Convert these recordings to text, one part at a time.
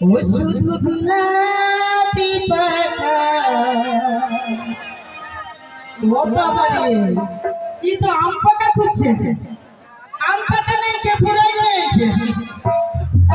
ও শুধু বিলাতি পাতা ই তো আম পাকা খুঁজছে আম পাতা নেই কে ফুরাই নিয়েছে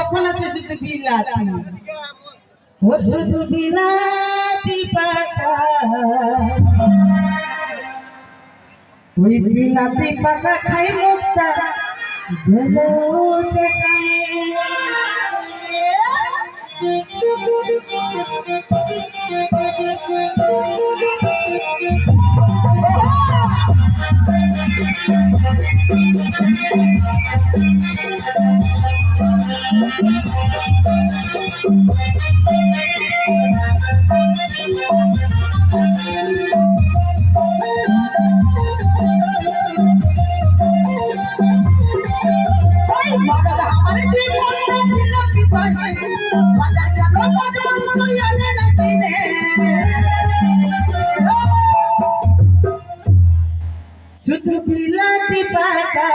এখন আছে শুধু বিলাতি ও শুধু বিলাতি পাতা ওই বিলাতি পাতা খাই মুক্তা গেল আরে তুই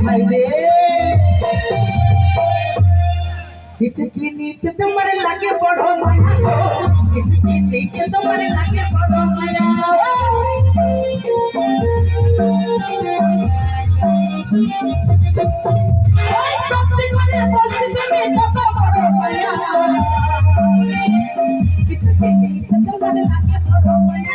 হায় হায় রে কিছু কি নিতে তোমার লাগে বড় মায়া কিছু কি নিতে তোমার লাগে বড় মায়া ওই সত্যি করে বলছি তুমি কত বড় মায়া কিছু কি নিতে তোমার লাগে বড় মায়া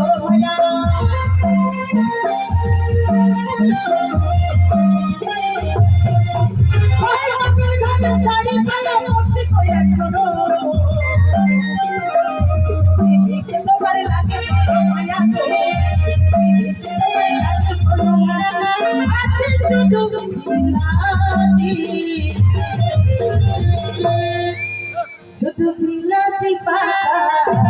বড় মায়া ওই বাপের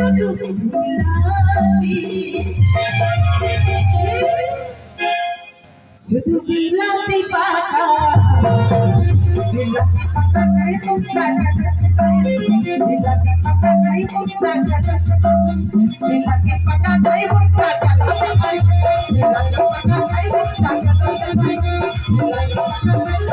শুধু বিলাতি শুধু বিলাতি পাতা বিলাতি পাতা খাই মুক্তা বিলাতি পাতা খাই মুক্তা বিলাতি পাতা খাই মুক্তা বিলাতি পাতা খাই মুক্তা বিলাতি পাতা খাই মুক্তা